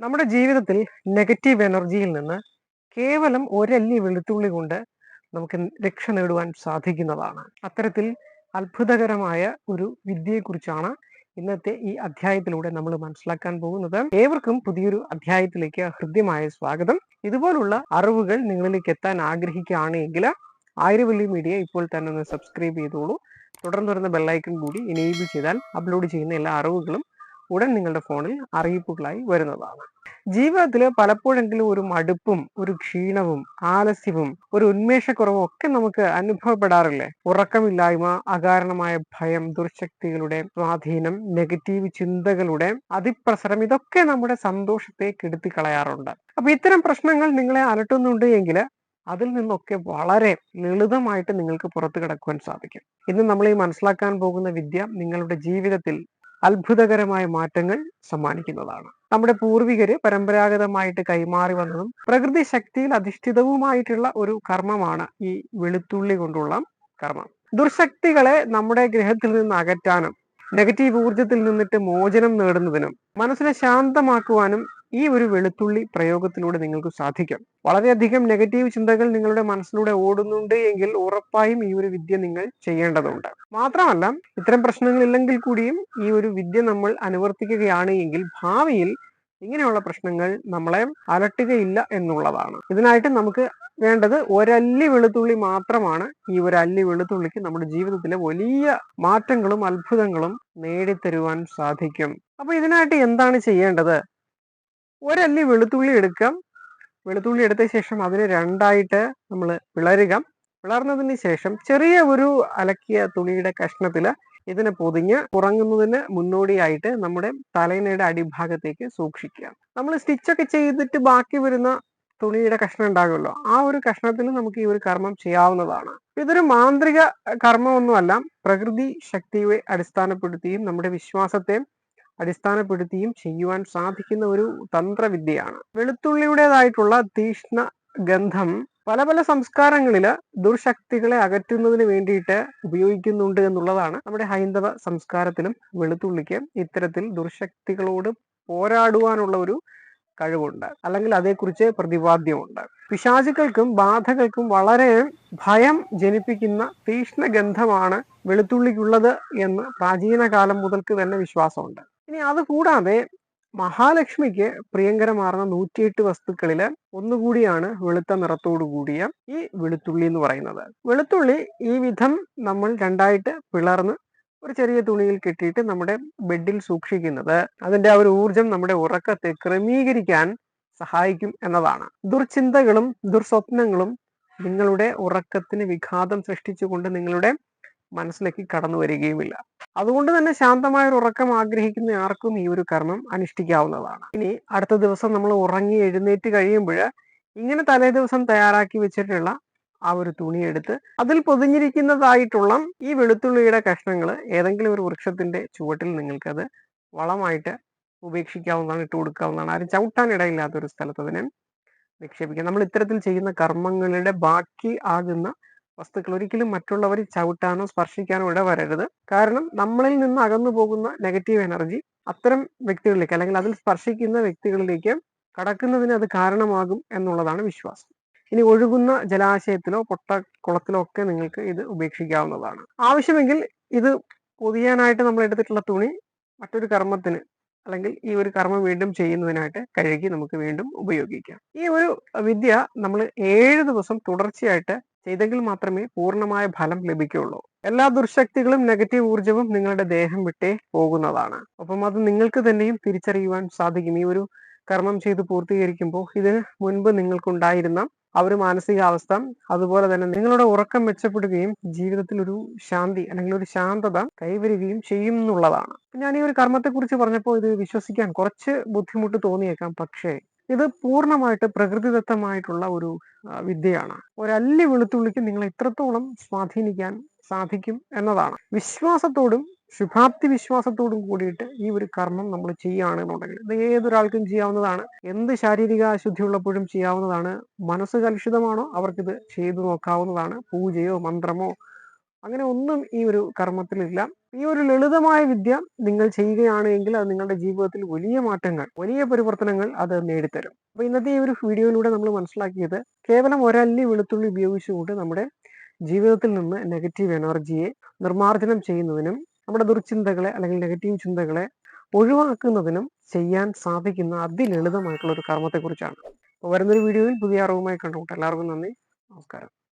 നമ്മുടെ ജീവിതത്തിൽ നെഗറ്റീവ് എനർജിയിൽ നിന്ന് കേവലം ഒരല്ലി വെളുത്തുള്ളി കൊണ്ട് നമുക്ക് രക്ഷ നേടുവാൻ സാധിക്കുന്നതാണ്. അത്തരത്തിൽ അത്ഭുതകരമായ ഒരു വിദ്യയെക്കുറിച്ചാണ് ഇന്നത്തെ ഈ അധ്യായത്തിലൂടെ നമ്മൾ മനസ്സിലാക്കാൻ പോകുന്നത്. ഏവർക്കും പുതിയൊരു അധ്യായത്തിലേക്ക് ഹൃദ്യമായ സ്വാഗതം. ഇതുപോലുള്ള അറിവുകൾ നിങ്ങളിലേക്ക് എത്താൻ ആഗ്രഹിക്കുകയാണെങ്കിൽ ആയിരവല്ലി മീഡിയ ഇപ്പോൾ തന്നെ ഒന്ന് സബ്സ്ക്രൈബ് ചെയ്തോളൂ. തുടർന്ന് വരുന്ന ബെല്ലൈക്കൺ കൂടി എനേബിൾ ചെയ്താൽ അപ്ലോഡ് ചെയ്യുന്ന എല്ലാ അറിവുകളും ഉടൻ നിങ്ങളുടെ ഫോണിൽ അറിയിപ്പുകളായി വരുന്നതാണ്. ജീവിതത്തിൽ പലപ്പോഴെങ്കിലും ഒരു മടുപ്പും ഒരു ക്ഷീണവും ആലസ്യവും ഒരു ഉന്മേഷക്കുറവും ഒക്കെ നമുക്ക് അനുഭവപ്പെടാറില്ലേ? ഉറക്കമില്ലായ്മ അകാരണമായ ഭയം ദുർശക്തികളുടെ സ്വാധീനം നെഗറ്റീവ് ചിന്തകളുടെ അതിപ്രസരം ഇതൊക്കെ നമ്മുടെ സന്തോഷത്തെ കെടുത്തി കളയാറുണ്ട്. അപ്പൊ ഇത്തരം പ്രശ്നങ്ങൾ നിങ്ങളെ അലട്ടുന്നുണ്ട് എങ്കിൽ അതിൽ നിന്നൊക്കെ വളരെ ലളിതമായിട്ട് നിങ്ങൾക്ക് പുറത്തു കിടക്കുവാൻ സാധിക്കും. ഇന്ന് നമ്മൾ ഈ മനസ്സിലാക്കാൻ പോകുന്ന വിദ്യ നിങ്ങളുടെ ജീവിതത്തിൽ അത്ഭുതകരമായ മാറ്റങ്ങൾ സമ്മാനിക്കുന്നതാണ്. നമ്മുടെ പൂർവികര് പരമ്പരാഗതമായിട്ട് കൈമാറി വന്നതും പ്രകൃതി ശക്തിയിൽ അധിഷ്ഠിതവുമായിട്ടുള്ള ഒരു കർമ്മമാണ് ഈ വെളുത്തുള്ളി കൊണ്ടുള്ള കർമ്മം. ദുർശക്തികളെ നമ്മുടെ ഗ്രഹത്തിൽ നിന്ന് അകറ്റാനും നെഗറ്റീവ് ഊർജത്തിൽ നിന്നിട്ട് മോചനം നേടുന്നതിനും മനസ്സിനെ ശാന്തമാക്കുവാനും ഈ ഒരു വെളുത്തുള്ളി പ്രയോഗത്തിലൂടെ നിങ്ങൾക്ക് സാധിക്കും. വളരെയധികം നെഗറ്റീവ് ചിന്തകൾ നിങ്ങളുടെ മനസ്സിലൂടെ ഓടുന്നുണ്ട് എങ്കിൽ ഉറപ്പായും ഈ ഒരു വിദ്യ നിങ്ങൾ ചെയ്യേണ്ടതുണ്ട്. മാത്രമല്ല ഇത്തരം പ്രശ്നങ്ങൾ ഇല്ലെങ്കിൽ കൂടിയും ഈ ഒരു വിദ്യ നമ്മൾ അനുവർത്തിക്കുകയാണ് എങ്കിൽ ഭാവിയിൽ ഇങ്ങനെയുള്ള പ്രശ്നങ്ങൾ നമ്മളെ അലട്ടുകയില്ല എന്നുള്ളതാണ്. ഇതിനായിട്ട് നമുക്ക് വേണ്ടത് ഒരല്ലി വെളുത്തുള്ളി മാത്രമാണ് ഈ ഒരു അല്ലി വെളുത്തുള്ളിക്ക് നമ്മുടെ ജീവിതത്തിലെ വലിയ മാറ്റങ്ങളും അത്ഭുതങ്ങളും നേടിത്തരുവാൻ സാധിക്കും. അപ്പൊ ഇതിനായിട്ട് എന്താണ് ചെയ്യേണ്ടത്? ഒരല്ലി വെളുത്തുള്ളി എടുക്കാം. വെളുത്തുള്ളി എടുത്ത ശേഷം അതിനെ രണ്ടായിട്ട് നമ്മൾ വിളരുക. പിളർന്നതിന് ശേഷം ചെറിയ ഒരു അലക്കിയ തുണിയുടെ കഷ്ണത്തിൽ ഇതിനെ പൊതിഞ്ഞ് ഉറങ്ങുന്നതിന് മുന്നോടിയായിട്ട് നമ്മുടെ തലയിണയുടെ അടിഭാഗത്തേക്ക് സൂക്ഷിക്കുക. നമ്മൾ സ്റ്റിച്ചൊക്കെ ചെയ്തിട്ട് ബാക്കി വരുന്ന തുണിയുടെ കഷ്ണം ഉണ്ടാകുമല്ലോ ആ ഒരു കഷ്ണത്തിൽ നമുക്ക് ഈ ഒരു കർമ്മം ചെയ്യാവുന്നതാണ്. ഇതൊരു മാന്ത്രിക കർമ്മമൊന്നുമല്ല പ്രകൃതി ശക്തിയെ അടിസ്ഥാനപ്പെടുത്തിയും നമ്മുടെ വിശ്വാസത്തെ അടിസ്ഥാനപ്പെടുത്തിയും ചെയ്യുവാൻ സാധിക്കുന്ന ഒരു തന്ത്രവിദ്യയാണ്. വെളുത്തുള്ളിയുടേതായിട്ടുള്ള തീഷ്ണ ഗന്ധം പല പല സംസ്കാരങ്ങളിൽ ദുർശക്തികളെ അകറ്റുന്നതിന് വേണ്ടിയിട്ട് ഉപയോഗിക്കുന്നുണ്ട് എന്നുള്ളതാണ് നമ്മുടെ ഹൈന്ദവ സംസ്കാരത്തിലും വെളുത്തുള്ളിക്ക് ഇത്തരത്തിൽ ദുർശക്തികളോട് പോരാടുവാനുള്ള ഒരു കഴിവുണ്ട്. അല്ലെങ്കിൽ അതേക്കുറിച്ച് പ്രതിപാദ്യമുണ്ട്. പിശാചുക്കൾക്കും ബാധകൾക്കും വളരെ ഭയം ജനിപ്പിക്കുന്ന തീഷ്ണ ഗന്ധമാണ് വെളുത്തുള്ളിക്കുള്ളത് എന്ന് പ്രാചീന കാലം മുതൽക്ക് തന്നെ വിശ്വാസമുണ്ട്. ഇനി അത് കൂടാതെ മഹാലക്ഷ്മിക്ക് പ്രിയങ്കരമാർന്ന നൂറ്റിയെട്ട് വസ്തുക്കളിൽ ഒന്നുകൂടിയാണ് വെളുത്ത നിറത്തോടു കൂടിയ ഈ വെളുത്തുള്ളി എന്ന് പറയുന്നത്. വെളുത്തുള്ളി ഈ വിധം നമ്മൾ രണ്ടായിട്ട് പിളർന്ന് ഒരു ചെറിയ തുണിയിൽ കെട്ടിയിട്ട് നമ്മുടെ ബെഡിൽ സൂക്ഷിക്കുന്നത്. അതിന്റെ ആ ഒരു ഊർജം നമ്മുടെ ഉറക്കത്തെ ക്രമീകരിക്കാൻ സഹായിക്കും എന്നതാണ്. ദുർചിന്തകളും ദുർസ്വപ്നങ്ങളും നിങ്ങളുടെ ഉറക്കത്തിന് വിഘാതം സൃഷ്ടിച്ചുകൊണ്ട് നിങ്ങളുടെ മനസ്സിലേക്ക് കടന്നു വരികയുമില്ല. അതുകൊണ്ട് തന്നെ ശാന്തമായ ഒരു ഉറക്കം ആഗ്രഹിക്കുന്ന ആർക്കും ഈ ഒരു കർമ്മം അനുഷ്ഠിക്കാവുന്നതാണ്. ഇനി അടുത്ത ദിവസം നമ്മൾ ഉറങ്ങി എഴുന്നേറ്റ് കഴിയുമ്പോൾ ഇങ്ങനെ തലേ ദിവസം തയ്യാറാക്കി വെച്ചിട്ടുള്ള ആ ഒരു തുണിയെടുത്ത് അതിൽ പൊതിഞ്ഞിരിക്കുന്നതായിട്ടുള്ള ഈ വെളുത്തുള്ളിയുടെ കഷ്ണങ്ങൾ ഏതെങ്കിലും ഒരു വൃക്ഷത്തിന്റെ ചുവട്ടിൽ നിങ്ങൾക്കത് വളമായിട്ട് ഉപേക്ഷിക്കാവുന്നതാണ് ഇട്ട് കൊടുക്കാവുന്നതാണ്. ആരും ചവിട്ടാൻ ഇടയില്ലാത്ത ഒരു സ്ഥലത്ത് അതിനെ നിക്ഷേപിക്കാം. നമ്മൾ ഇത്തരത്തിൽ ചെയ്യുന്ന കർമ്മങ്ങളുടെ ബാക്കി ആകുന്ന വസ്തുക്കൾ ഒരിക്കലും മറ്റുള്ളവർ ചവിട്ടാനോ സ്പർശിക്കാനോ ഇടവരരുത്. കാരണം നമ്മളിൽ നിന്ന് അകന്നു പോകുന്ന നെഗറ്റീവ് എനർജി അത്തരം വ്യക്തികളിലേക്ക് അല്ലെങ്കിൽ അതിൽ സ്പർശിക്കുന്ന വ്യക്തികളിലേക്ക് കടക്കുന്നതിന് അത് കാരണമാകും എന്നുള്ളതാണ് വിശ്വാസം. ഇനി ഒഴുകുന്ന ജലാശയത്തിലോ പൊട്ട കുളത്തിലോ ഒക്കെ നിങ്ങൾക്ക് ഇത് ഉപേക്ഷിക്കാവുന്നതാണ്. ആവശ്യമെങ്കിൽ ഇത് പൊതിയാനായിട്ട് നമ്മൾ എടുത്തിട്ടുള്ള തുണി മറ്റൊരു കർമ്മത്തിന് അല്ലെങ്കിൽ ഈ ഒരു കർമ്മം വീണ്ടും ചെയ്യുന്നതിനായിട്ട് കഴുകി നമുക്ക് വീണ്ടും ഉപയോഗിക്കാം. ഈ ഒരു വിദ്യ നമ്മൾ ഏഴ് ദിവസം തുടർച്ചയായിട്ട് ചെയ്തെങ്കിൽ മാത്രമേ പൂർണമായ ഫലം ലഭിക്കുകയുള്ളൂ. എല്ലാ ദുർശക്തികളും നെഗറ്റീവ് ഊർജവും നിങ്ങളുടെ ദേഹം വിട്ടേ പോകുന്നതാണ്. അപ്പം അത് നിങ്ങൾക്ക് തന്നെയും തിരിച്ചറിയുവാൻ സാധിക്കും. ഈ ഒരു കർമ്മം ചെയ്ത് പൂർത്തീകരിക്കുമ്പോൾ ഇതിന് മുൻപ് നിങ്ങൾക്കുണ്ടായിരുന്ന ആ ഒരു മാനസികാവസ്ഥ അതുപോലെ തന്നെ നിങ്ങളുടെ ഉറക്കം മെച്ചപ്പെടുകയും ജീവിതത്തിൽ ഒരു ശാന്തി അല്ലെങ്കിൽ ഒരു ശാന്തത കൈവരികയും ചെയ്യും എന്നുള്ളതാണ്. ഞാൻ ഈ ഒരു കർമ്മത്തെക്കുറിച്ച് പറഞ്ഞപ്പോൾ ഇത് വിശ്വസിക്കാൻ കുറച്ച് ബുദ്ധിമുട്ട് തോന്നിയേക്കാം. പക്ഷേ ഇത് പൂർണമായിട്ട് പ്രകൃതിദത്തമായിട്ടുള്ള ഒരു വിദ്യയാണ്. ഒരല്ലി വെളുത്തുള്ളിക്ക് നിങ്ങൾ ഇത്രത്തോളം സ്വാധീനിക്കാൻ സാധിക്കും എന്നതാണ്. വിശ്വാസത്തോടും ശുഭാപ്തി വിശ്വാസത്തോടും കൂടിയിട്ട് ഈ ഒരു കർമ്മം നമ്മൾ ചെയ്യുകയാണെന്നുണ്ടെങ്കിൽ ഇത് ഏതൊരാൾക്കും ചെയ്യാവുന്നതാണ്. എന്ത് ശാരീരിക അശുദ്ധി ഉള്ളപ്പോഴും ചെയ്യാവുന്നതാണ്. മനസ്സ് കലുഷിതമാണോ? അവർക്കിത് ചെയ്തു നോക്കാവുന്നതാണ്. പൂജയോ മന്ത്രമോ അങ്ങനെ ഒന്നും ഈ ഒരു കർമ്മത്തിലില്ല. ഈ ഒരു ലളിതമായ വിദ്യ നിങ്ങൾ ചെയ്യുകയാണെങ്കിൽ അത് നിങ്ങളുടെ ജീവിതത്തിൽ വലിയ മാറ്റങ്ങൾ വലിയ പരിവർത്തനങ്ങൾ അത് നേടിത്തരും. അപ്പൊ ഇന്നത്തെ ഈ ഒരു വീഡിയോയിലൂടെ നമ്മൾ മനസ്സിലാക്കിയത് കേവലം ഒരല്ലി വെളുത്തുള്ളി ഉപയോഗിച്ചുകൊണ്ട് നമ്മുടെ ജീവിതത്തിൽ നിന്ന് നെഗറ്റീവ് എനർജിയെ നിർമ്മാർജനം ചെയ്യുന്നതിനും നമ്മുടെ ദുർചിന്തകളെ അല്ലെങ്കിൽ നെഗറ്റീവ് ചിന്തകളെ ഒഴിവാക്കുന്നതിനും ചെയ്യാൻ സാധിക്കുന്ന അതിലളിതമായിട്ടുള്ള ഒരു കർമ്മത്തെക്കുറിച്ചാണ്. അപ്പോൾ വരുന്നൊരു വീഡിയോയിൽ പുതിയ അറിവുമായി കണ്ടുമുട്ടാം. എല്ലാവർക്കും നന്ദി. നമസ്കാരം.